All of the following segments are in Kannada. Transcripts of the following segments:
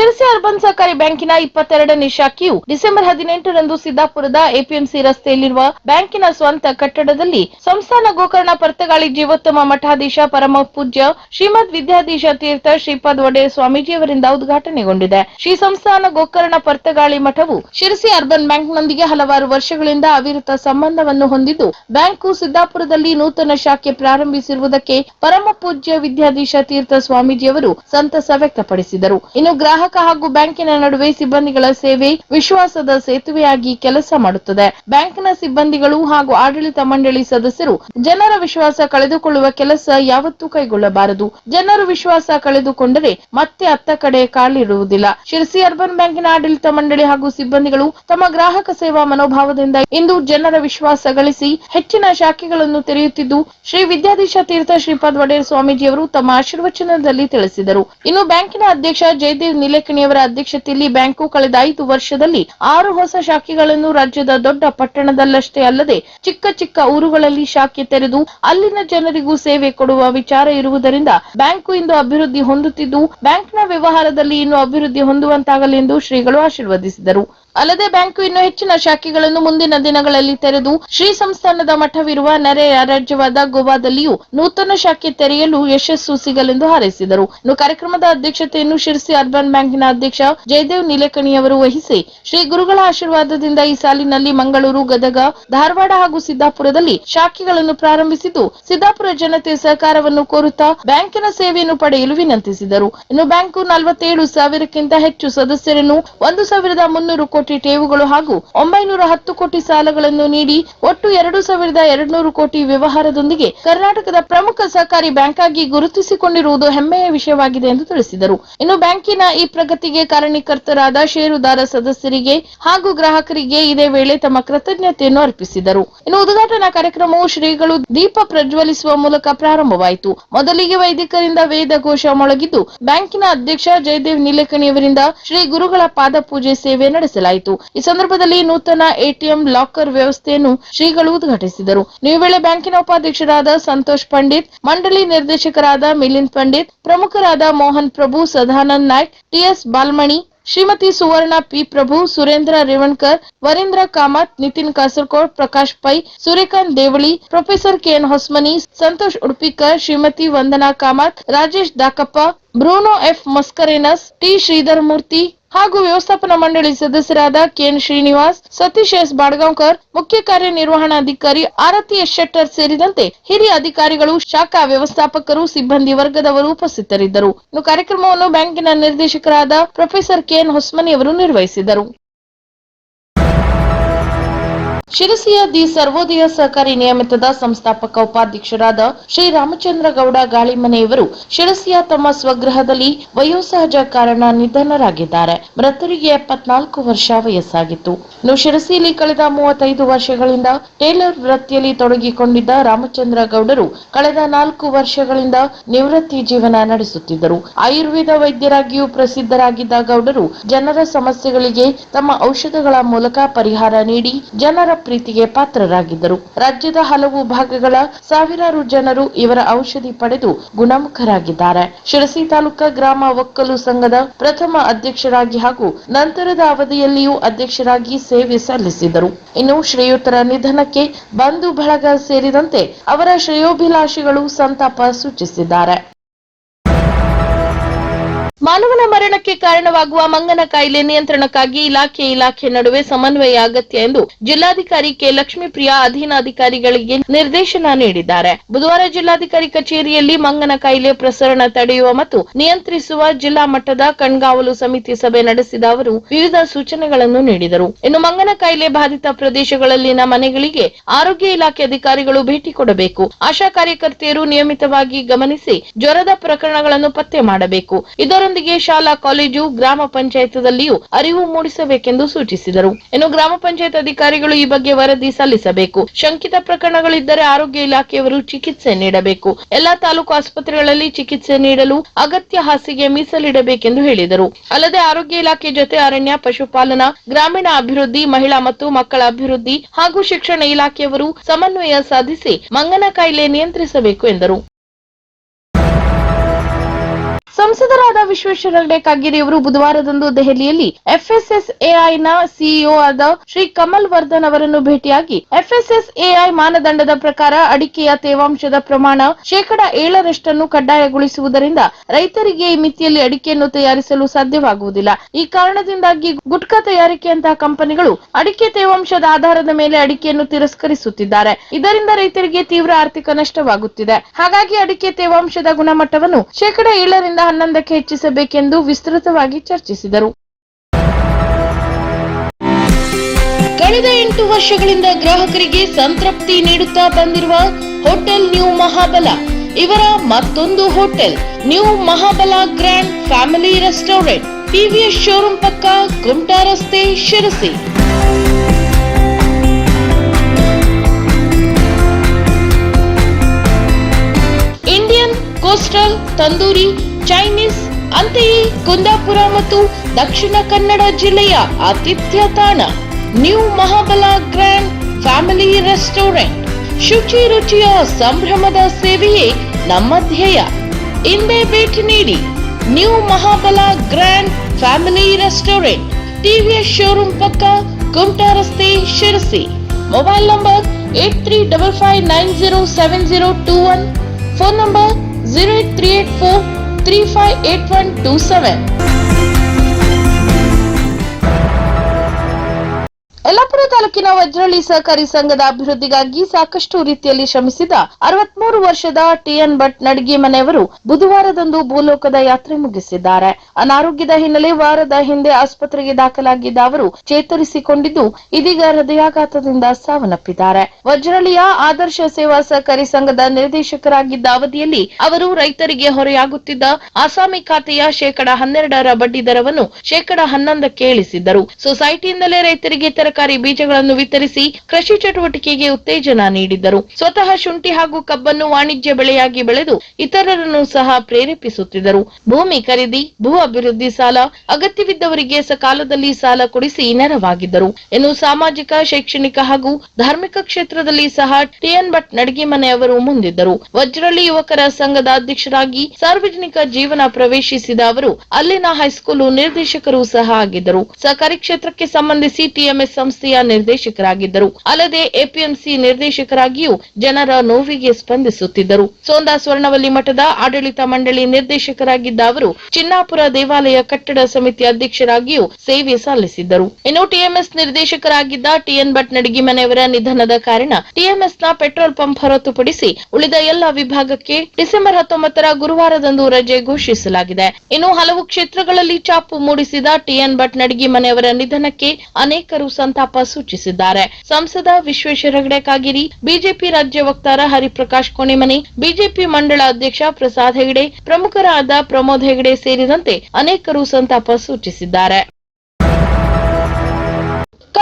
ಶಿರಸಿ ಅರ್ಬನ್ ಸಹಕಾರಿ ಬ್ಯಾಂಕಿನ ಇಪ್ಪತ್ತೆರಡನೇ ಶಾಖೆಯು ಡಿಸೆಂಬರ್ ಹದಿನೆಂಟರಂದು ಸಿದ್ದಾಪುರದ ಎಪಿಎಂಸಿ ರಸ್ತೆಯಲ್ಲಿರುವ ಬ್ಯಾಂಕಿನ ಸ್ವಂತ ಕಟ್ಟಡದಲ್ಲಿ ಸಂಸ್ಥಾನ ಗೋಕರ್ಣ ಪರ್ತಗಾಳಿ ಜೀವೋತ್ತಮ ಮಠಾಧೀಶ ಪರಮ ಪೂಜ್ಯ ಶ್ರೀಮದ್ ವಿದ್ಯಾಧೀಶ ತೀರ್ಥ ಶ್ರೀಪಾದ್ ಒಡೆಯ ಸ್ವಾಮೀಜಿಯವರಿಂದ ಉದ್ಘಾಟನೆಗೊಂಡಿದೆ. ಶ್ರೀ ಸಂಸ್ಥಾನ ಗೋಕರ್ಣ ಪರ್ತಗಾಳಿ ಮಠವು ಶಿರಸಿ ಅರ್ಬನ್ ಬ್ಯಾಂಕ್ನೊಂದಿಗೆ ಹಲವಾರು ವರ್ಷಗಳಿಂದ ಅವಿರತ ಸಂಬಂಧವನ್ನು ಹೊಂದಿದ್ದು, ಬ್ಯಾಂಕು ಸಿದ್ದಾಪುರದಲ್ಲಿ ನೂತನ ಶಾಖೆ ಪ್ರಾರಂಭಿಸಿರುವುದಕ್ಕೆ ಪರಮ ಪೂಜ್ಯ ವಿದ್ಯಾಧೀಶ ತೀರ್ಥ ಸ್ವಾಮೀಜಿಯವರು ಸಂತಸ ವ್ಯಕ್ತಪಡಿಸಿದರು. ಇನ್ನು ಗ್ರಾಹಕ ಹಾಗೂ ಬ್ಯಾಂಕಿನ ನಡುವೆ ಸಿಬ್ಬಂದಿಗಳ ಸೇವೆ ವಿಶ್ವಾಸದ ಸೇತುವೆಯಾಗಿ ಕೆಲಸ ಮಾಡುತ್ತದೆ. ಬ್ಯಾಂಕ್ನ ಸಿಬ್ಬಂದಿಗಳು ಹಾಗೂ ಆಡಳಿತ ಮಂಡಳಿ ಸದಸ್ಯರು ಜನರ ವಿಶ್ವಾಸ ಕಳೆದುಕೊಳ್ಳುವ ಕೆಲಸ ಯಾವತ್ತೂ ಕೈಗೊಳ್ಳಬಾರದು. ಜನರು ವಿಶ್ವಾಸ ಕಳೆದುಕೊಂಡರೆ ಮತ್ತೆ ಅತ್ತ ಕಡೆ ಕಾಲಿಡುವುದಿಲ್ಲ. ಶಿರಸಿ ಅರ್ಬನ್ ಬ್ಯಾಂಕಿನ ಆಡಳಿತ ಮಂಡಳಿ ಹಾಗೂ ಸಿಬ್ಬಂದಿಗಳು ತಮ್ಮ ಗ್ರಾಹಕ ಸೇವಾ ಮನೋಭಾವದಿಂದ ಇಂದು ಜನರ ವಿಶ್ವಾಸ ಗಳಿಸಿ ಹೆಚ್ಚಿನ ಶಾಖೆಗಳನ್ನು ತೆರೆಯುತ್ತಿದ್ದು, ಶ್ರೀ ವಿದ್ಯಾಧೀಶ ತೀರ್ಥ ಶ್ರೀಪಾದ್ ಒಡೆಯರ್ ಸ್ವಾಮೀಜಿಯವರು ತಮ್ಮ ಆಶೀರ್ವಚನದಲ್ಲಿ ತಿಳಿಸಿದರು. ಇನ್ನು ಬ್ಯಾಂಕಿನ ಅಧ್ಯಕ್ಷ ಜಯದೇವ್ ನಿಲೇಕಣಿಯವರ ಅಧ್ಯಕ್ಷತೆಯಲ್ಲಿ ಬ್ಯಾಂಕು ಕಳೆದ ಐದು ವರ್ಷದಲ್ಲಿ ಆರು ಹೊಸ ಶಾಖೆಗಳನ್ನು ರಾಜ್ಯದ ದೊಡ್ಡ ಪಟ್ಟಣದಲ್ಲಷ್ಟೇ ಅಲ್ಲದೆ ಚಿಕ್ಕ ಚಿಕ್ಕ ಊರುಗಳಲ್ಲಿ ಶಾಖೆ ತೆರೆದು ಅಲ್ಲಿನ ಜನರಿಗೂ ಸೇವೆ ಕೊಡುವ ವಿಚಾರ ಇರುವುದರಿಂದ ಬ್ಯಾಂಕು ಇಂದು ಅಭಿವೃದ್ಧಿ ಹೊಂದುತ್ತಿದ್ದು ಬ್ಯಾಂಕ್ನ ವ್ಯವಹಾರದಲ್ಲಿ ಇನ್ನು ಅಭಿವೃದ್ಧಿ ಹೊಂದುವಂತಾಗಲಿ ಎಂದು ಶ್ರೀಗಳು ಆಶೀರ್ವದಿಸಿದರು. ಅಲ್ಲದೆ ಬ್ಯಾಂಕು ಇನ್ನು ಹೆಚ್ಚಿನ ಶಾಖೆಗಳನ್ನು ಮುಂದಿನ ದಿನಗಳಲ್ಲಿ ತೆರೆದು ಶ್ರೀ ಸಂಸ್ಥಾನದ ಮಠವಿರುವ ನೆರೆಯ ರಾಜ್ಯವಾದ ಗೋವಾದಲ್ಲಿಯೂ ನೂತನ ಶಾಖೆ ತೆರೆಯಲು ಯಶಸ್ಸು ಸಿಗಲೆಂದು ಹಾರೈಸಿದರು. ಇನ್ನು ಕಾರ್ಯಕ್ರಮದ ಅಧ್ಯಕ್ಷತೆಯನ್ನು ಶಿರಸಿ ಅರ್ಬನ್ ಬ್ಯಾಂಕಿನ ಅಧ್ಯಕ್ಷ ಜಯದೇವ್ ನಿಲೇಕಣಿಯವರು ವಹಿಸಿ ಶ್ರೀ ಗುರುಗಳ ಆಶೀರ್ವಾದದಿಂದ ಈ ಸಾಲಿನಲ್ಲಿ ಮಂಗಳೂರು, ಗದಗ, ಧಾರವಾಡ ಹಾಗೂ ಸಿದ್ದಾಪುರದಲ್ಲಿ ಶಾಖೆಗಳನ್ನು ಪ್ರಾರಂಭಿಸಿದ್ದು, ಸಿದ್ದಾಪುರ ಜನತೆ ಸಹಕಾರವನ್ನು ಕೋರುತ್ತಾ ಬ್ಯಾಂಕಿನ ಸೇವೆಯನ್ನು ಪಡೆಯಲು ವಿನಂತಿಸಿದರು. ಇನ್ನು ಬ್ಯಾಂಕು ನಲವತ್ತೇಳು ಸಾವಿರಕ್ಕಿಂತ ಹೆಚ್ಚು ಸದಸ್ಯರನ್ನು ಒಂದು ಸಾವಿರದ ಮುನ್ನೂರು ಕೋಟಿ ಠೇವುಗಳು ಹಾಗೂ ಒಂಬೈನೂರ ಹತ್ತು ಕೋಟಿ ಸಾಲಗಳನ್ನು ನೀಡಿ ಒಟ್ಟು ಎರಡು ಸಾವಿರದ ಎರಡ್ನೂರು ಕೋಟಿ ವ್ಯವಹಾರದೊಂದಿಗೆ ಕರ್ನಾಟಕದ ಪ್ರಮುಖ ಸಹಕಾರಿ ಬ್ಯಾಂಕ್ ಆಗಿ ಗುರುತಿಸಿಕೊಂಡಿರುವುದು ಹೆಮ್ಮೆಯ ವಿಷಯವಾಗಿದೆ ಎಂದು ತಿಳಿಸಿದರು. ಇನ್ನು ಬ್ಯಾಂಕಿನ ಈ ಪ್ರಗತಿಗೆ ಕಾರಣೀಕರ್ತರಾದ ಷೇರುದಾರ ಸದಸ್ಯರಿಗೆ ಹಾಗೂ ಗ್ರಾಹಕರಿಗೆ ಇದೇ ವೇಳೆ ತಮ್ಮ ಕೃತಜ್ಞತೆಯನ್ನು ಅರ್ಪಿಸಿದರು. ಇನ್ನು ಉದ್ಘಾಟನಾ ಕಾರ್ಯಕ್ರಮವು ಶ್ರೀಗಳು ದೀಪ ಪ್ರಜ್ವಲಿಸುವ ಮೂಲಕ ಪ್ರಾರಂಭವಾಯಿತು. ಮೊದಲಿಗೆ ವೈದಿಕರಿಂದ ವೇದ ಘೋಷ ಮೊಳಗಿದ್ದು, ಬ್ಯಾಂಕಿನ ಅಧ್ಯಕ್ಷ ಜಯದೇವ್ ನೀಲಕಣಿಯವರಿಂದ ಶ್ರೀ ಗುರುಗಳ ಪಾದಪೂಜೆ ಸೇವೆ ನಡೆಸಲಾಯಿತು. ಈ ಸಂದರ್ಭದಲ್ಲಿ ನೂತನ ಎಟಿಎಂ ಲಾಕರ್ ವ್ಯವಸ್ಥೆಯನ್ನು ಶ್ರೀಗಳು ಉದ್ಘಾಟಿಸಿದರು. ಈ ವೇಳೆ ಬ್ಯಾಂಕಿನ ಉಪಾಧ್ಯಕ್ಷರಾದ ಸಂತೋಷ್ ಪಂಡಿತ್, ಮಂಡಳಿ ನಿರ್ದೇಶಕರಾದ ಮಿಲಿಂದ್ ಪಂಡಿತ್, ಪ್ರಮುಖರಾದ Mohan Prabhu, Sadanand Naik TS Balmani, Shrimati Suvarna P Prabhu, Surendra Revankar, Varendra Kamat, Nitin Kasargod Prakash Pai, Suryakant Devali, professor KN Hosmani, Santosh Udupikar, Shrimati Vandana Kamat, Rajesh Dakappa, Bruno F Mascarenhas, T Shridhar Murthy ಹಾಗೂ ವ್ಯವಸ್ಥಾಪನಾ ಮಂಡಳಿ ಸದಸ್ಯರಾದ ಕೆಎನ್ ಶ್ರೀನಿವಾಸ್, ಸತೀಶ್ ಎಸ್ ಬಾಡ್ಗಾಂವ್ಕರ್, ಮುಖ್ಯ ಕಾರ್ಯನಿರ್ವಹಣಾಧಿಕಾರಿ ಆರತಿ ಎಸ್ ಶೆಟ್ಟರ್ ಸೇರಿದಂತೆ ಹಿರಿಯ ಅಧಿಕಾರಿಗಳು, ಶಾಖಾ ವ್ಯವಸ್ಥಾಪಕರು, ಸಿಬ್ಬಂದಿ ವರ್ಗದವರು ಉಪಸ್ಥಿತರಿದ್ದರು. ಇನ್ನು ಕಾರ್ಯಕ್ರಮವನ್ನು ಬ್ಯಾಂಕಿನ ನಿರ್ದೇಶಕರಾದ ಪ್ರೊಫೆಸರ್ ಕೆಎನ್ ಹೊಸ್ಮನಿ ಅವರು ನಿರ್ವಹಿಸಿದರು. ಶಿರಸಿಯ ದಿ ಸರ್ವೋದಯ ಸಹಕಾರಿ ನಿಯಮಿತದ ಸಂಸ್ಥಾಪಕ ಉಪಾಧ್ಯಕ್ಷರಾದ ಶ್ರೀ ರಾಮಚಂದ್ರ ಗೌಡ ಗಾಳಿಮನೆಯವರು ಶಿರಸಿಯ ತಮ್ಮ ಸ್ವಗೃಹದಲ್ಲಿ ವಯೋಸಹಜ ಕಾರಣ ನಿಧನರಾಗಿದ್ದಾರೆ. ಮೃತರಿಗೆ ಎಪ್ಪತ್ನಾಲ್ಕು ವರ್ಷ ವಯಸ್ಸಾಗಿತ್ತು. ಇನ್ನು ಶಿರಸಿಯಲ್ಲಿ ಕಳೆದ ಮೂವತ್ತೈದು ವರ್ಷಗಳಿಂದ ಟೇಲರ್ ವೃತ್ತಿಯಲ್ಲಿ ತೊಡಗಿಕೊಂಡಿದ್ದ ರಾಮಚಂದ್ರ ಗೌಡರು ಕಳೆದ ನಾಲ್ಕು ವರ್ಷಗಳಿಂದ ನಿವೃತ್ತಿ ಜೀವನ ನಡೆಸುತ್ತಿದ್ದರು. ಆಯುರ್ವೇದ ವೈದ್ಯರಾಗಿಯೂ ಪ್ರಸಿದ್ಧರಾಗಿದ್ದ ಗೌಡರು ಜನರ ಸಮಸ್ಯೆಗಳಿಗೆ ತಮ್ಮ ಔಷಧಗಳ ಮೂಲಕ ಪರಿಹಾರ ನೀಡಿ ಜನರ ಪ್ರೀತಿಗೆ ಪಾತ್ರರಾಗಿದ್ದರು. ರಾಜ್ಯದ ಹಲವು ಭಾಗಗಳ ಸಾವಿರಾರು ಜನರು ಇವರ ಔಷಧಿ ಪಡೆದು ಗುಣಮುಖರಾಗಿದ್ದಾರೆ. ಶಿರಸಿ ತಾಲೂಕಾ ಗ್ರಾಮ ಒಕ್ಕಲು ಸಂಘದ ಪ್ರಥಮ ಅಧ್ಯಕ್ಷರಾಗಿ ಹಾಗೂ ನಂತರದ ಅವಧಿಯಲ್ಲಿಯೂ ಅಧ್ಯಕ್ಷರಾಗಿ ಸೇವೆ ಸಲ್ಲಿಸಿದರು. ಇನ್ನು ಶ್ರೀಯುತರ ನಿಧನಕ್ಕೆ ಬಂಧು ಬಳಗ ಸೇರಿದಂತೆ ಅವರ ಶ್ರೇಯೋಭಿಲಾಷಿಗಳು ಸಂತಾಪ ಸೂಚಿಸಿದ್ದಾರೆ. ಮಾನವನ ಮರಣಕ್ಕೆ ಕಾರಣವಾಗುವ ಮಂಗನ ಕಾಯಿಲೆ ನಿಯಂತ್ರಣಕ್ಕಾಗಿ ಇಲಾಖೆ ಇಲಾಖೆ ನಡುವೆ ಸಮನ್ವಯ ಅಗತ್ಯ ಎಂದು ಜಿಲ್ಲಾಧಿಕಾರಿ ಕೆ ಲಕ್ಷ್ಮೀಪ್ರಿಯಾ ಅಧೀನಾಧಿಕಾರಿಗಳಿಗೆ ನಿರ್ದೇಶನ ನೀಡಿದ್ದಾರೆ. ಬುಧವಾರ ಜಿಲ್ಲಾಧಿಕಾರಿ ಕಚೇರಿಯಲ್ಲಿ ಮಂಗನ ಕಾಯಿಲೆ ಪ್ರಸರಣ ತಡೆಯುವ ಮತ್ತು ನಿಯಂತ್ರಿಸುವ ಜಿಲ್ಲಾ ಮಟ್ಟದ ಕಣ್ಗಾವಲು ಸಮಿತಿ ಸಭೆ ನಡೆಸಿದ ಅವರು ವಿವಿಧ ಸೂಚನೆಗಳನ್ನು ನೀಡಿದರು. ಇನ್ನು ಮಂಗನ ಕಾಯಿಲೆ ಬಾಧಿತ ಪ್ರದೇಶಗಳಲ್ಲಿನ ಮನೆಗಳಿಗೆ ಆರೋಗ್ಯ ಇಲಾಖೆ ಅಧಿಕಾರಿಗಳು ಭೇಟಿ ಕೊಡಬೇಕು. ಆಶಾ ಕಾರ್ಯಕರ್ತೆಯರು ನಿಯಮಿತವಾಗಿ ಗಮನಿಸಿ ಜ್ವರದ ಪ್ರಕರಣಗಳನ್ನು ಪತ್ತೆ ಮಾಡಬೇಕು. ಇದರೊಂದಿಗೆ ಶಾಲಾ ಕಾಲೇಜು, ಗ್ರಾಮ ಪಂಚಾಯತದಲ್ಲಿಯೂ ಅರಿವು ಮೂಡಿಸಬೇಕೆಂದು ಸೂಚಿಸಿದರು. ಇನ್ನು ಗ್ರಾಮ ಪಂಚಾಯತ್ ಅಧಿಕಾರಿಗಳು ಈ ಬಗ್ಗೆ ವರದಿ ಸಲ್ಲಿಸಬೇಕು. ಶಂಕಿತ ಪ್ರಕರಣಗಳಿದ್ದರೆ ಆರೋಗ್ಯ ಇಲಾಖೆಯವರು ಚಿಕಿತ್ಸೆ ನೀಡಬೇಕು. ಎಲ್ಲಾ ತಾಲೂಕು ಆಸ್ಪತ್ರೆಗಳಲ್ಲಿ ಚಿಕಿತ್ಸೆ ನೀಡಲು ಅಗತ್ಯ ಹಾಸಿಗೆ ಮೀಸಲಿಡಬೇಕೆಂದು ಹೇಳಿದರು. ಅಲ್ಲದೆ ಆರೋಗ್ಯ ಇಲಾಖೆ ಜೊತೆ ಅರಣ್ಯ, ಪಶುಪಾಲನಾ, ಗ್ರಾಮೀಣ ಅಭಿವೃದ್ಧಿ, ಮಹಿಳಾ ಮತ್ತು ಮಕ್ಕಳ ಅಭಿವೃದ್ಧಿ ಹಾಗೂ ಶಿಕ್ಷಣ ಇಲಾಖೆಯವರು ಸಮನ್ವಯ ಸಾಧಿಸಿ ಮಂಗನ ಕಾಯಿಲೆ ನಿಯಂತ್ರಿಸಬೇಕು ಎಂದರು. ಸಂಸದರಾದ ವಿಶ್ವೇಶ್ವರ ಹೆಗಡೆ ಕಾಗೇರಿಯವರು ಬುಧವಾರದಂದು ದೆಹಲಿಯಲ್ಲಿ ಎಫ್ಎಸ್ಎಸ್ಎಐನ ಸಿಇಒ ಆದ ಶ್ರೀ ಕಮಲ್ ವರ್ಧನ್ ಅವರನ್ನು ಭೇಟಿಯಾಗಿ ಎಫ್ಎಸ್ಎಸ್ಎಐ ಮಾನದಂಡದ ಪ್ರಕಾರ ಅಡಿಕೆಯ ತೇವಾಂಶದ ಪ್ರಮಾಣ ಶೇಕಡ ಏಳರಷ್ಟನ್ನು ಕಡ್ಡಾಯಗೊಳಿಸುವುದರಿಂದ ರೈತರಿಗೆ ಈ ಮಿತಿಯಲ್ಲಿ ಅಡಿಕೆಯನ್ನು ತಯಾರಿಸಲು ಸಾಧ್ಯವಾಗುವುದಿಲ್ಲ. ಈ ಕಾರಣದಿಂದಾಗಿ ಗುಟ್ಕಾ ತಯಾರಿಕೆಯಂತಹ ಕಂಪನಿಗಳು ಅಡಿಕೆ ತೇವಾಂಶದ ಆಧಾರದ ಮೇಲೆ ಅಡಿಕೆಯನ್ನು ತಿರಸ್ಕರಿಸುತ್ತಿದ್ದಾರೆ. ಇದರಿಂದ ರೈತರಿಗೆ ತೀವ್ರ ಆರ್ಥಿಕ ನಷ್ಟವಾಗುತ್ತಿದೆ. ಹಾಗಾಗಿ ಅಡಿಕೆ ತೇವಾಂಶದ ಗುಣಮಟ್ಟವನ್ನು ಶೇಕಡ ಏಳರಿಂದ ಹನ್ನೊಂದಕ್ಕೆ ಹೆಚ್ಚಿಸಬೇಕೆಂದು ವಿಸ್ತೃತವಾಗಿ ಚರ್ಚಿಸಿದರು. ಕಳೆದ ಎಂಟು ವರ್ಷಗಳಿಂದ ಗ್ರಾಹಕರಿಗೆ ಸಂತೃಪ್ತಿ ನೀಡುತ್ತಾ ಬಂದಿರುವ ಹೋಟೆಲ್ ನ್ಯೂ ಮಹಾಬಲ, ಇವರ ಮತ್ತೊಂದು hotel new Mahabala grand family restaurant, TVS showroom ಪಕ್ಕ ಕುಮಟಾ ರಸ್ತೆ, Sirsi. Indian coastal tandoori Chinese ಅಂತೆಯೇ ಕುಂದಾಪುರ ಮತ್ತು ದಕ್ಷಿಣ ಕನ್ನಡ ಜಿಲ್ಲೆಯ ಆತಿಥ್ಯ ತಾಣ. New Mahabala grand family restaurant ಶುಚಿ ರುಚಿಯ ಸಂಭ್ರಮದ ಸೇವೆಯೇ ನಮ್ಮ ಧ್ಯೇಯ. ಇಂದೇ ಭೇಟಿ ನೀಡಿ new Mahabala grand family restaurant TVS showroom ಪಕ್ಕ ಕುಮಟಾ ರಸ್ತೆ Sirsi. Mobile number eight three double five nine zero seven zero two one phone number zero eight three eight four 358127. ತಾಲೂಕಿನ ವಜ್ರಳ್ಳಿ ಸಹಕಾರಿ ಸಂಘದ ಅಭಿವೃದ್ಧಿಗಾಗಿ ಸಾಕಷ್ಟು ರೀತಿಯಲ್ಲಿ ಶ್ರಮಿಸಿದ ಅರವತ್ಮೂರು ವರ್ಷದ ಟಿಎನ್ ಭಟ್ ನಡ್ಗಿ ಮನೆಯವರು ಬುಧವಾರದಂದು ಭೂಲೋಕದ ಯಾತ್ರೆ ಮುಗಿಸಿದ್ದಾರೆ. ಅನಾರೋಗ್ಯದ ಹಿನ್ನೆಲೆ ವಾರದ ಹಿಂದೆ ಆಸ್ಪತ್ರೆಗೆ ದಾಖಲಾಗಿದ್ದ ಅವರು ಚೇತರಿಸಿಕೊಂಡಿದ್ದು, ಇದೀಗ ಹೃದಯಾಘಾತದಿಂದ ಸಾವನ್ನಪ್ಪಿದ್ದಾರೆ. ವಜ್ರಳ್ಳಿಯ ಆದರ್ಶ ಸೇವಾ ಸಹಕಾರಿ ಸಂಘದ ನಿರ್ದೇಶಕರಾಗಿದ್ದ ಅವಧಿಯಲ್ಲಿ ಅವರು ರೈತರಿಗೆ ಹೊರೆಯಾಗುತ್ತಿದ್ದ ಅಸಾಮಿ ಖಾತೆಯ ಶೇಕಡ ಹನ್ನೆರಡರ ಬಡ್ಡಿ ದರವನ್ನು ಶೇಕಡ ಹನ್ನೊಂದಕ್ಕೆ ಇಳಿಸಿದ್ದರು. ಸೊಸೈಟಿಯಿಂದಲೇ ರೈತರಿಗೆ ತರಕಾರಿ ಬೀಜಗಳನ್ನು ವಿತರಿಸಿ ಕೃಷಿ ಚಟುವಟಿಕೆಗೆ ಉತ್ತೇಜನ ನೀಡಿದ್ದರು. ಸ್ವತಃ ಶುಂಠಿ ಹಾಗೂ ಕಬ್ಬನ್ನು ವಾಣಿಜ್ಯ ಬೆಳೆಯಾಗಿ ಬೆಳೆದು ಇತರರನ್ನು ಸಹ ಪ್ರೇರೇಪಿಸುತ್ತಿದ್ದರು. ಭೂಮಿ ಖರೀದಿ, ಭೂ ಅಭಿವೃದ್ಧಿ ಸಾಲ, ಅಗತ್ಯವಿದ್ದವರಿಗೆ ಸಕಾಲದಲ್ಲಿ ಸಾಲ ಕೊಡಿಸಿ ನೆರವಾಗಿದ್ದರು. ಇನ್ನು ಸಾಮಾಜಿಕ, ಶೈಕ್ಷಣಿಕ ಹಾಗೂ ಧಾರ್ಮಿಕ ಕ್ಷೇತ್ರದಲ್ಲಿ ಸಹ ಟಿಎನ್ ಭಟ್ ನಡಿಗೆಮನೆ ಮನೆಯವರು ಮುಂದಿದ್ದರು. ವಜ್ರಳ್ಳಿ ಯುವಕರ ಸಂಘದ ಅಧ್ಯಕ್ಷರಾಗಿ ಸಾರ್ವಜನಿಕ ಜೀವನ ಪ್ರವೇಶಿಸಿದ ಅವರು, ಅಲ್ಲಿನ ಹೈಸ್ಕೂಲು ನಿರ್ದೇಶಕರು ಸಹ ಆಗಿದ್ದರು. ಸಹಕಾರಿ ಕ್ಷೇತ್ರಕ್ಕೆ ಸಂಬಂಧಿಸಿ ಟಿಎಂಎಸ್ ಸಂಸ್ಥೆಯ ನಿರ್ದೇಶಕರಾಗಿದ್ದರು. ಅಲ್ಲದೆ ಎಪಿಎಂಸಿ ನಿರ್ದೇಶಕರಾಗಿಯೂ ಜನರ ನೋವಿಗೆ ಸ್ಪಂದಿಸುತ್ತಿದ್ದರು. ಸೋಂದಾ ಸ್ವರ್ಣವಲ್ಲಿ ಮಠದ ಆಡಳಿತ ಮಂಡಳಿ ನಿರ್ದೇಶಕರಾಗಿದ್ದ ಅವರು ಚಿನ್ನಾಪುರ ದೇವಾಲಯ ಕಟ್ಟಡ ಸಮಿತಿ ಅಧ್ಯಕ್ಷರಾಗಿಯೂ ಸೇವೆ ಸಲ್ಲಿಸಿದ್ದರು. ಇನ್ನು ಟಿಎಂಎಸ್ ನಿರ್ದೇಶಕರಾಗಿದ್ದ ಟಿಎನ್ ಭಟ್ ನಡಿಗಿಮನೆಯವರ ನಿಧನದ ಕಾರಣ ಟಿಎಂಎಸ್ನ ಪೆಟ್ರೋಲ್ ಪಂಪ್ ಹೊರತುಪಡಿಸಿ ಉಳಿದ ಎಲ್ಲ ವಿಭಾಗಕ್ಕೆ ಡಿಸೆಂಬರ್ ಹತ್ತೊಂಬತ್ತರ ಗುರುವಾರದಂದು ರಜೆ ಘೋಷಿಸಲಾಗಿದೆ. ಇನ್ನು ಹಲವು ಕ್ಷೇತ್ರಗಳಲ್ಲಿ ಚಾಪು ಮೂಡಿಸಿದ ಟಿಎನ್ ಭಟ್ ನಡಿಗಿಮನೆಯವರ ನಿಧನಕ್ಕೆ ಅನೇಕರು ಸಂತಾಪ ಸೂಚಿಸಿದ್ದಾರೆ ಸಂಸದ ವಿಶ್ವೇಶ್ವರ ಹೆಗಡೆ ಕಾಗೇರಿ, ಬಿಜೆಪಿ ರಾಜ್ಯ ವಕ್ತಾರ ಹರಿಪ್ರಕಾಶ್ ಕೋಣೆಮನೆ ಬಿಜೆಪಿ ಮಂಡಳ ಅಧ್ಯಕ್ಷ ಪ್ರಸಾದ್ ಹೆಗಡೆ, ಪ್ರಮುಖರಾದ ಪ್ರಮೋದ್ ಹೆಗಡೆ ಸೇರಿದಂತೆ ಅನೇಕರು ಸಂತಾಪ ಸೂಚಿಸಿದ್ದಾರೆ.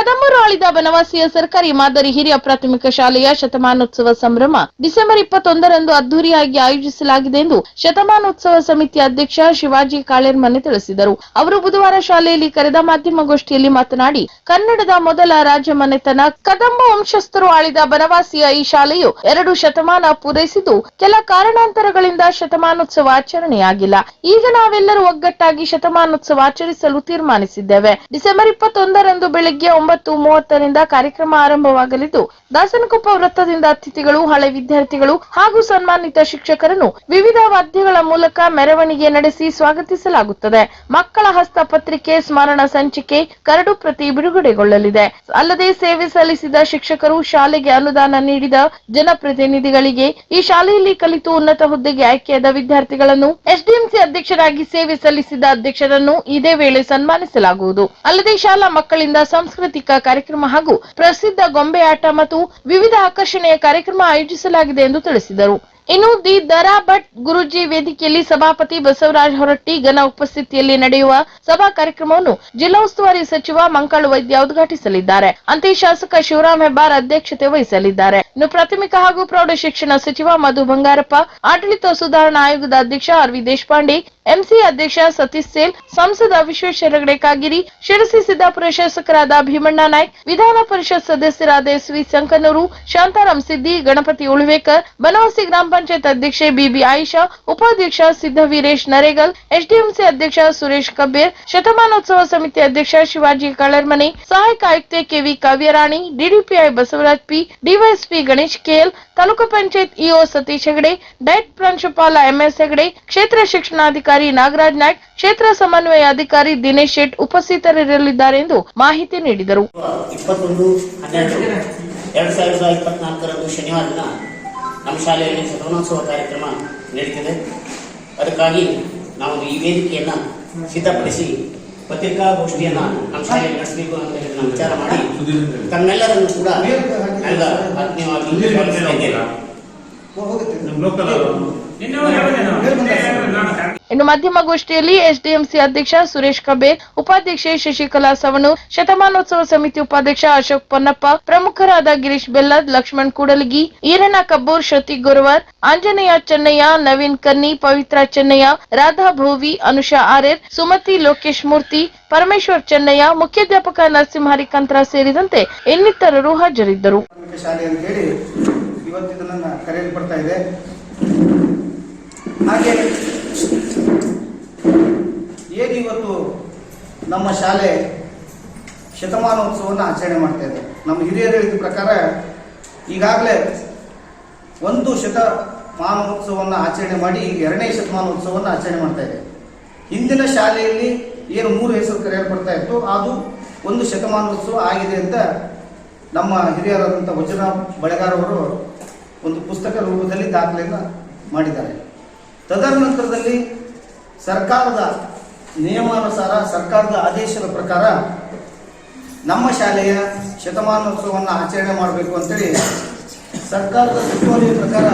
ಕದಮರು ಆಳಿದ ಬನವಾಸಿಯ ಸರ್ಕಾರಿ ಮಾದರಿ ಹಿರಿಯ ಪ್ರಾಥಮಿಕ ಶಾಲೆಯ ಶತಮಾನೋತ್ಸವ ಸಂಭ್ರಮ ಡಿಸೆಂಬರ್ ಇಪ್ಪತ್ತೊಂದರಂದು ಅದ್ದೂರಿಯಾಗಿ ಆಯೋಜಿಸಲಾಗಿದೆ ಎಂದು ಶತಮಾನೋತ್ಸವ ಸಮಿತಿ ಅಧ್ಯಕ್ಷ ಶಿವಾಜಿ ಕಾಳೇರ್ಮನೆ ತಿಳಿಸಿದರು. ಅವರು ಬುಧವಾರ ಶಾಲೆಯಲ್ಲಿ ಕರೆದ ಮಾಧ್ಯಮಗೋಷ್ಠಿಯಲ್ಲಿ ಮಾತನಾಡಿ, ಕನ್ನಡದ ಮೊದಲ ರಾಜಮನೆತನ ಕದಂಬ ವಂಶಸ್ಥರು ಆಳಿದ ಬನವಾಸಿಯ ಈ ಶಾಲೆಯು ಎರಡು ಶತಮಾನ ಪೂರೈಸಿದ್ದು, ಕೆಲ ಕಾರಣಾಂತರಗಳಿಂದ ಶತಮಾನೋತ್ಸವ ಆಚರಣೆಯಾಗಿಲ್ಲ. ಈಗ ನಾವೆಲ್ಲರೂ ಒಗ್ಗಟ್ಟಾಗಿ ಶತಮಾನೋತ್ಸವ ಆಚರಿಸಲು ತೀರ್ಮಾನಿಸಿದ್ದೇವೆ. ಡಿಸೆಂಬರ್ ಇಪ್ಪತ್ತೊಂದರಂದು ಬೆಳಿಗ್ಗೆ ಒಂಬತ್ತು ಮೂವತ್ತರಿಂದ ಕಾರ್ಯಕ್ರಮ ಆರಂಭವಾಗಲಿದ್ದು, ದಾಸನಕೊಪ್ಪ ವೃತ್ತದಿಂದ ಅತಿಥಿಗಳು, ಹಳೆ ವಿದ್ಯಾರ್ಥಿಗಳು ಹಾಗೂ ಸನ್ಮಾನಿತ ಶಿಕ್ಷಕರನ್ನು ವಿವಿಧ ವಾದ್ಯಗಳ ಮೂಲಕ ಮೆರವಣಿಗೆ ನಡೆಸಿ ಸ್ವಾಗತಿಸಲಾಗುತ್ತದೆ. ಮಕ್ಕಳ ಹಸ್ತಪತ್ರಿಕೆ ಸ್ಮರಣ ಸಂಚಿಕೆ, ಕರಡು ಪ್ರತಿ ಬಿಡುಗಡೆಗೊಳ್ಳಲಿದೆ. ಅಲ್ಲದೆ ಸೇವೆ ಸಲ್ಲಿಸಿದ ಶಿಕ್ಷಕರು ಶಾಲೆಗೆ ಅನುದಾನ ನೀಡಿದ ಜನಪ್ರತಿನಿಧಿಗಳಿಗೆ ಈ ಶಾಲೆಯಲ್ಲಿ ಕಲಿತು ಉನ್ನತ ಹುದ್ದೆಗೆ ಆಯ್ಕೆಯಾದ ವಿದ್ಯಾರ್ಥಿಗಳನ್ನು ಎಸ್ಡಿಎಂಸಿ ಅಧ್ಯಕ್ಷರಾಗಿ ಸೇವೆ ಸಲ್ಲಿಸಿದ ಅಧ್ಯಕ್ಷರನ್ನು ಇದೇ ವೇಳೆ ಸನ್ಮಾನಿಸಲಾಗುವುದು. ಅಲ್ಲದೆ ಶಾಲಾ ಮಕ್ಕಳಿಂದ ಸಾಂಸ್ಕೃತಿಕ ಕಾರ್ಯಕ್ರಮ ಹಾಗೂ ಪ್ರಸಿದ್ಧ ಗೊಂಬೆ ಆಟ ಮತ್ತು ವಿವಿಧ ಆಕರ್ಷಣೆಯ ಕಾರ್ಯಕ್ರಮ ಆಯೋಜಿಸಲಾಗಿದೆ ಎಂದು ತಿಳಿಸಿದರು. ಇನ್ನು ದಿ ದರಾ ಭಟ್ ಗುರುಜಿ ವೇದಿಕೆಯಲ್ಲಿ ಸಭಾಪತಿ ಬಸವರಾಜ ಹೊರಟ್ಟಿ ಘನ ಉಪಸ್ಥಿತಿಯಲ್ಲಿ ನಡೆಯುವ ಸಭಾ ಕಾರ್ಯಕ್ರಮವನ್ನು ಜಿಲ್ಲಾ ಉಸ್ತುವಾರಿ ಸಚಿವ ಮಂಕಾಳು ವೈದ್ಯ ಉದ್ಘಾಟಿಸಲಿದ್ದಾರೆ. ಅಂತೆ ಶಾಸಕ ಶಿವರಾಮ್ ಹೆಬ್ಬಾರ್ ಅಧ್ಯಕ್ಷತೆ ವಹಿಸಲಿದ್ದಾರೆ. ಇನ್ನು ಪ್ರಾಥಮಿಕ ಹಾಗೂ ಪ್ರೌಢ ಶಿಕ್ಷಣ ಸಚಿವ ಮಧು ಬಂಗಾರಪ್ಪ, ಆಡಳಿತ ಸುಧಾರಣಾ ಆಯೋಗದ ಅಧ್ಯಕ್ಷ ಆರ್ ದೇಶಪಾಂಡೆ, ಎಂಸಿ ಅಧ್ಯಕ್ಷ ಸತೀಶ್ ಸೇಲ್, ಸಂಸದ ವಿಶ್ವೇಶ್ವರ ಹೆಗಡೆ ಕಾಗಿರಿ, ಶಿರಸಿ ಸಿದ್ದಾಪುರ ಶಾಸಕರಾದ ಭೀಮಣ್ಣ ನಾಯ್ಕ್, ವಿಧಾನ ಪರಿಷತ್ ಸದಸ್ಯರಾದ ಎಸ್ ವಿ ಸಂಕನೂರು, ಶಾಂತಾರಾಮ್ ಸಿದ್ದಿ, ಗಣಪತಿ ಉಳುವೇಕರ್, ಬನವಾಸಿ ಗ್ರಾಮ ಪಂಚಾಯತ್ ಅಧ್ಯಕ್ಷೆ ಬಿಬಿ ಆಯಿಷಾ, ಉಪಾಧ್ಯಕ್ಷ ಸಿದ್ದವೀರೇಶ್ ನರೇಗಲ್, ಎಚ್ಡಿಎಂಸಿ ಅಧ್ಯಕ್ಷ ಸುರೇಶ್ ಕಬ್ಬೀರ್ ಶತಮಾನೋತ್ಸವ ಸಮಿತಿ ಅಧ್ಯಕ್ಷ ಶಿವಾಜಿ ಕಳರ್ಮನೆ ಸಹಾಯಕ ಆಯುಕ್ತೆ KV Kavyarani, DDPI Basavaraj P, DYSP Ganesh KL, taluk panchayat EO Satish Hegde, DIET ಪ್ರಾಂಶುಪಾಲ ಎಂಎಸ್ ಹೆಗಡೆ, ಕ್ಷೇತ್ರ ಶಿಕ್ಷಣಾಧಿಕಾರಿ ನಾಗರಾಜ್ ನಾಯ್ಕ್, ಕ್ಷೇತ್ರ ಸಮನ್ವಯ ಅಧಿಕಾರಿ ದಿನೇಶ್ ಶೆಟ್ ಉಪಸ್ಥಿತರಿರಲಿದ್ದಾರೆ ಎಂದು ಮಾಹಿತಿ ನೀಡಿದರು. ಶನಿವಾರ ನಮ್ಮ ಶಾಲೆಯಲ್ಲಿ ಶತಮಾನೋತ್ಸವ ಕಾರ್ಯಕ್ರಮ ನಡೀತಿದೆ. ಅದಕ್ಕಾಗಿ ನಾವು ಈ ವೇದಿಕೆಯನ್ನು ಸಿದ್ಧಪಡಿಸಿ ಪತ್ರಿಕಾಗೋಷ್ಠಿಯನ್ನು ನಮ್ಮ ಶಾಲೆಯಲ್ಲಿ ನಡೆಸಬೇಕು ಅಂತ ಹೇಳಿ ನಾವು ವಿಚಾರ ಮಾಡಿ ತಮ್ಮೆಲ್ಲರನ್ನು ಕೂಡ ಆತ್ಮೀಯವಾಗಿ. ಇನ್ನು ಮಾಧ್ಯಮಗೋಷ್ಠಿಯಲ್ಲಿ ಎಸ್ಡಿಎಂಸಿ ಅಧ್ಯಕ್ಷ ಸುರೇಶ್ ಕಬೇರ್ ಉಪಾಧ್ಯಕ್ಷೆ ಶಶಿಕಲಾ ಸವಣು ಶತಮಾನೋತ್ಸವ ಸಮಿತಿ ಉಪಾಧ್ಯಕ್ಷ ಅಶೋಕ್ ಪೊನ್ನಪ್ಪ ಪ್ರಮುಖರಾದ ಗಿರೀಶ್ ಬೆಲ್ಲದ್ ಲಕ್ಷ್ಮಣ್ ಕೂಡಲಗಿ ಈರಣ್ಣ ಕಬ್ಬೂರ್ ಶ್ರುತಿ ಗುರುವರ್ ಆಂಜನೇಯ ಚೆನ್ನಯ್ಯ ನವೀನ್ ಕನ್ನಿ ಪವಿತ್ರ ಚೆನ್ನಯ್ಯ ರಾಧಾ ಭೋವಿ ಅನುಷಾ ಆರ್ಯರ್ ಸುಮತಿ ಲೋಕೇಶ್ ಮೂರ್ತಿ ಪರಮೇಶ್ವರ್ ಚೆನ್ನಯ್ಯ ಮುಖ್ಯಾಧ್ಯಾಪಕ ನರಸಿಂಹರಿ ಕಂತ್ರ ಸೇರಿದಂತೆ ಇನ್ನಿತರರು ಹಾಜರಿದ್ದರು. ಶಾಲೆ ಅಂತೇಳಿ ಇವತ್ತು ಇದನ್ನ ಕರೆಯಲ್ಪಡ್ತಾ ಇದೆ ಹಾಗೆ ಏನು ಇವತ್ತು ನಮ್ಮ ಶಾಲೆ ಶತಮಾನೋತ್ಸವವನ್ನು ಆಚರಣೆ ಮಾಡ್ತಾ ಇದೆ. ನಮ್ಮ ಹಿರಿಯರು ಹೇಳಿದ ಪ್ರಕಾರ ಈಗಾಗಲೇ ಒಂದು ಶತಮಾನೋತ್ಸವವನ್ನು ಆಚರಣೆ ಮಾಡಿ ಈಗ ಎರಡನೇ ಶತಮಾನೋತ್ಸವವನ್ನು ಆಚರಣೆ ಮಾಡ್ತಾ ಇದೆ. ಹಿಂದಿನ ಶಾಲೆಯಲ್ಲಿ ಏನು ಮೂರು ಹೆಸರು ಕರೆಯಲ್ಪಡ್ತಾ ಇತ್ತು, ಅದು ಒಂದು ಶತಮಾನೋತ್ಸವ ಆಗಿದೆ ಅಂತ ನಮ್ಮ ಹಿರಿಯರಾದಂಥ ವಜ್ರ ಬಳೆಗಾರವರು ಒಂದು ಪುಸ್ತಕ ರೂಪದಲ್ಲಿ ದಾಖಲೆಯನ್ನು ಮಾಡಿದ್ದಾರೆ. ತದನಂತರದಲ್ಲಿ ಸರ್ಕಾರದ ನಿಯಮಾನುಸಾರ, ಸರ್ಕಾರದ ಆದೇಶದ ಪ್ರಕಾರ ನಮ್ಮ ಶಾಲೆಯ ಶತಮಾನೋತ್ಸವವನ್ನು ಆಚರಣೆ ಮಾಡಬೇಕು ಅಂತೇಳಿ ಸರ್ಕಾರದ ಸುತ್ತೋಲೆಯ ಪ್ರಕಾರ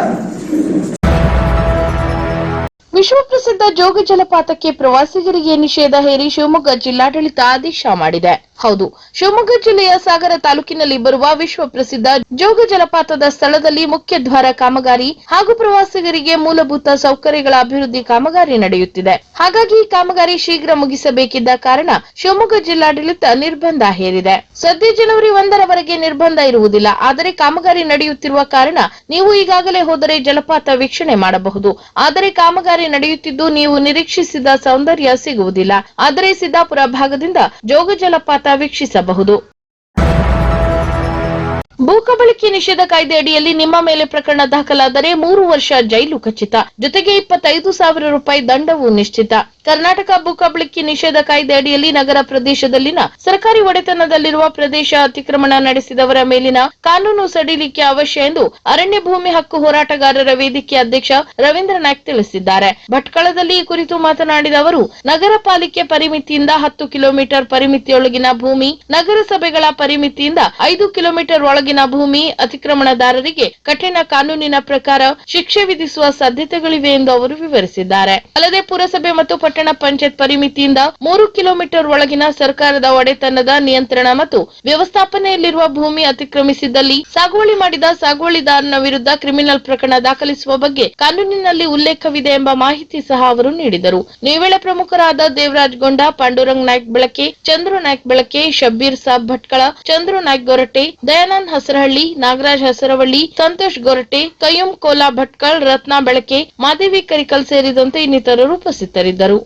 ವಿಶ್ವಪ್ರಸಿದ್ಧ ಜೋಗ ಜಲಪಾತಕ್ಕೆ ಪ್ರವಾಸಿಗರಿಗೆ ನಿಷೇಧ ಹೇರಿ ಶಿವಮೊಗ್ಗ ಜಿಲ್ಲಾಡಳಿತ ಆದೇಶ ಮಾಡಿದೆ. ಹೌದು. ಶಿವಮೊಗ್ಗ ಜಿಲ್ಲೆಯ ಸಾಗರ ತಾಲೂಕಿನಲ್ಲಿ ಬರುವ ವಿಶ್ವ ಪ್ರಸಿದ್ಧ ಜೋಗ ಜಲಪಾತದ ಸ್ಥಳದಲ್ಲಿ ಮುಖ್ಯ ದ್ವಾರ ಕಾಮಗಾರಿ ಹಾಗೂ ಪ್ರವಾಸಿಗರಿಗೆ ಮೂಲಭೂತ ಸೌಕರ್ಯಗಳ ಅಭಿವೃದ್ಧಿ ಕಾಮಗಾರಿ ನಡೆಯುತ್ತಿದೆ. ಹಾಗಾಗಿ ಈ ಕಾಮಗಾರಿ ಶೀಘ್ರ ಮುಗಿಸಬೇಕಿದ್ದ ಕಾರಣ ಶಿವಮೊಗ್ಗ ಜಿಲ್ಲಾಡಳಿತ ನಿರ್ಬಂಧ ಹೇರಿದೆ. ಸದ್ಯ ಜನವರಿ ಒಂದರವರೆಗೆ ನಿರ್ಬಂಧ ಇರುವುದಿಲ್ಲ. ಆದರೆ ಕಾಮಗಾರಿ ನಡೆಯುತ್ತಿರುವ ಕಾರಣ ನೀವು ಈಗಾಗಲೇ ಹೋದರೆ ಜಲಪಾತ ವೀಕ್ಷಣೆ ಮಾಡಬಹುದು. ಆದರೆ ಕಾಮಗಾರಿ ನಡೆಯುತ್ತಿದ್ದು ನೀವು ನಿರೀಕ್ಷಿಸಿದ ಸೌಂದರ್ಯ ಸಿಗುವುದಿಲ್ಲ. ಆದರೆ ಸಿದ್ದಾಪುರ ಭಾಗದಿಂದ ಜೋಗ ಜಲಪಾತ ವೀಕ್ಷಿಸಬಹುದು. ಭೂ ಕಬಳಿಕೆ ನಿಷೇಧ ಕಾಯ್ದೆ ಅಡಿಯಲ್ಲಿ ನಿಮ್ಮ ಮೇಲೆ ಪ್ರಕರಣ ದಾಖಲಾದರೆ ಮೂರು ವರ್ಷ ಜೈಲು ಖಚಿತ. ಜೊತೆಗೆ ಇಪ್ಪತ್ತೈದು ಸಾವಿರ ರೂಪಾಯಿ ದಂಡವೂ ನಿಶ್ಚಿತ. ಕರ್ನಾಟಕ ಭೂಕಬಳಿಕೆ ನಿಷೇಧ ಕಾಯ್ದೆ ಅಡಿಯಲ್ಲಿ ನಗರ ಪ್ರದೇಶದಲ್ಲಿನ ಸರ್ಕಾರಿ ಒಡೆತನದಲ್ಲಿರುವ ಪ್ರದೇಶ ಅತಿಕ್ರಮಣ ನಡೆಸಿದವರ ಮೇಲಿನ ಕಾನೂನು ಸಡಿಲಿಕೆ ಅವಶ್ಯ ಎಂದು ಅರಣ್ಯ ಭೂಮಿ ಹಕ್ಕು ಹೋರಾಟಗಾರರ ವೇದಿಕೆ ಅಧ್ಯಕ್ಷ ರವೀಂದ್ರ ನಾಯ್ಕ್ ತಿಳಿಸಿದ್ದಾರೆ. ಭಟ್ಕಳದಲ್ಲಿ ಈ ಕುರಿತು ಮಾತನಾಡಿದ ಅವರು, ನಗರ ಪಾಲಿಕೆ ಪರಿಮಿತಿಯಿಂದ ಹತ್ತು ಕಿಲೋಮೀಟರ್ ಪರಿಮಿತಿಯೊಳಗಿನ ಭೂಮಿ, ನಗರಸಭೆಗಳ ಪರಿಮಿತಿಯಿಂದ ಐದು ಕಿಲೋಮೀಟರ್ ಒಳಗಿನ ಭೂಮಿ ಅತಿಕ್ರಮಣದಾರರಿಗೆ ಕಠಿಣ ಕಾನೂನಿನ ಪ್ರಕಾರ ಶಿಕ್ಷೆ ವಿಧಿಸುವ ಸಾಧ್ಯತೆಗಳಿವೆ ಎಂದು ಅವರು ವಿವರಿಸಿದ್ದಾರೆ. ಅಲ್ಲದೆ ಪುರಸಭೆ ಮತ್ತು ಪಟ್ಟಣ ಪಂಚಾಯತ್ ಪರಿಮಿತಿಯಿಂದ ಮೂರು ಕಿಲೋಮೀಟರ್ ಒಳಗಿನ ಸರ್ಕಾರದ ಒಡೆತನದ ನಿಯಂತ್ರಣ ಮತ್ತು ವ್ಯವಸ್ಥಾಪನೆಯಲ್ಲಿರುವ ಭೂಮಿ ಅತಿಕ್ರಮಿಸಿದ್ದಲ್ಲಿ ಸಾಗುವಳಿ ಮಾಡಿದ ಸಾಗುವಳಿದಾರನ ವಿರುದ್ಧ ಕ್ರಿಮಿನಲ್ ಪ್ರಕರಣ ದಾಖಲಿಸುವ ಬಗ್ಗೆ ಕಾನೂನಿನಲ್ಲಿ ಉಲ್ಲೇಖವಿದೆ ಎಂಬ ಮಾಹಿತಿ ಸಹ ಅವರು ನೀಡಿದರು. ಈ ವೇಳೆ ಪ್ರಮುಖರಾದ ದೇವರಾಜ್ ಗೊಂಡ, ಪಾಂಡುರಂಗ್ ನಾಯ್ಕ್ ಬೆಳಕೆ, ಚಂದ್ರು ನಾಯ್ಕ್ ಬೆಳಕೆ, ಶಬ್ಬೀರ್ ಸಾಬ್ ಭಟ್ಕಳ, ಚಂದ್ರು ನಾಯ್ಕ್ ಗೊರಟೆ, ದಯಾನಂದ್ ಹಸರಹಳ್ಳಿ, ನಾಗರಾಜ್ ಹೆಸರವಳ್ಳಿ, ಸಂತೋಷ್ ಗೊರಟೆ ಕಯ್ಯಂ ಕೋಲಾ ಭಟ್ಕಳ್, ರತ್ನ ಬೆಳಕೆ, ಮಾದೇವಿ ಕರಿಕಲ್ ಸೇರಿದಂತೆ ಇನ್ನಿತರರು ಉಪಸ್ಥಿತರಿದ್ದರು.